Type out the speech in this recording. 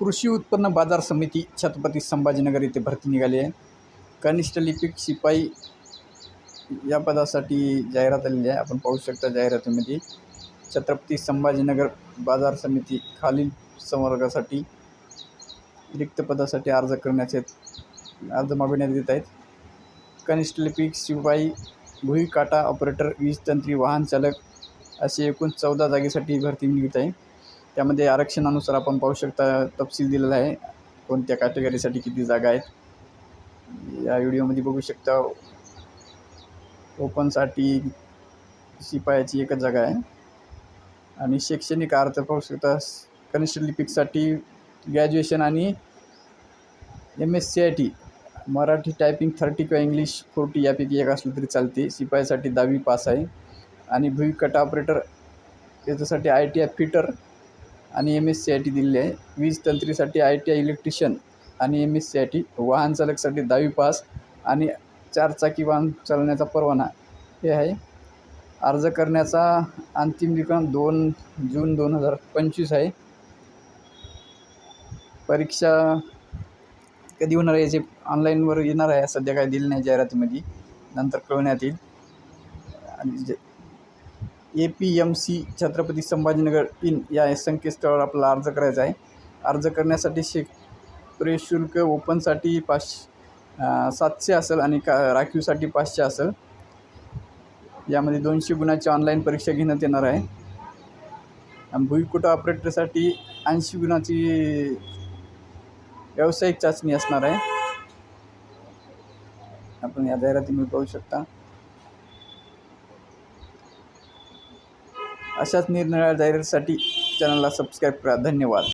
कृषी उत्पन्न बाजार समिती छत्रपती संभाजीनगर येथे भरती निघाली आहे. कनिष्ठ लिपिक शिपाई या पदासाठी जाहिरात आलेली आहे. आपण पाहू शकता जाहिरातीमध्ये छत्रपती संभाजीनगर बाजार समिती खालील संवर्गासाठी रिक्त पदासाठी अर्ज करण्याचे अर्ज मागवण्यात येत आहेत. कनिष्ठ लिपिक शिपाई भुईकाटा ऑपरेटर वीज तंत्री वाहन चालक असे एकूण चौदा जागेसाठी भरती निघत आहे. त्यामध्ये आरक्षणानुसार आपण पाहू शकता तपशील दिलेला आहे. कोणत्या कॅटेगरीसाठी किती जागा आहेत? या व्हिडिओमध्ये बघू शकता ओपनसाठी शिपायाची एकच जागा आहे. आणि शैक्षणिक अर्थ पाहू शकता कनिष्ठ लिपिकसाठी ग्रॅज्युएशन आणि M S C I T Marathi typing thirty किंवा इंग्लिश फोर्टी यापैकी एक असलं तरी चालते. शिपायासाठी दहावी पास आहे. आणि भुईकट ऑपरेटर याच्यासाठी आय टी आय फिटर आणि M S C I T दिलेली आहे. वीज तंत्रीसाठी आय टी आय इलेक्ट्रिशियन आणि M S C I T वाहन चालकसाठी दहावी पास आणि चारचाकी वाहन चालवण्याचा परवाना. हे आहे. अर्ज करण्याचा अंतिम दिनांक दोन जून दोन हजार पंचवीस आहे. परीक्षा कधी होणार आहे याचे ऑनलाईनवर येणार आहे. सध्या काय दिलं नाही जाहिरातीमध्ये. नंतर कळवण्यात येईल. आणि जे A P M C Chhatrapati Sambhajinagar in या संकेतस्थळावर आपला अर्ज करायचा आहे. अर्ज करण्यासाठी शे प्रेशुल्क ओपनसाठी पाच सातशे असेल आणि का राखीवसाठी पाचशे असेल. यामध्ये दोनशे गुणाची ऑनलाईन परीक्षा घेण्यात येणार आहे. भुईकुट ऑपरेटरसाठी ऐंशी गुणाची व्यावसायिक चाचणी असणार आहे. आपण या जाहिरातीमध्ये पाहू शकता. अशाच निरनिराळ्या जाहिरातीसाठी चॅनलला सबस्क्राईब करा. धन्यवाद.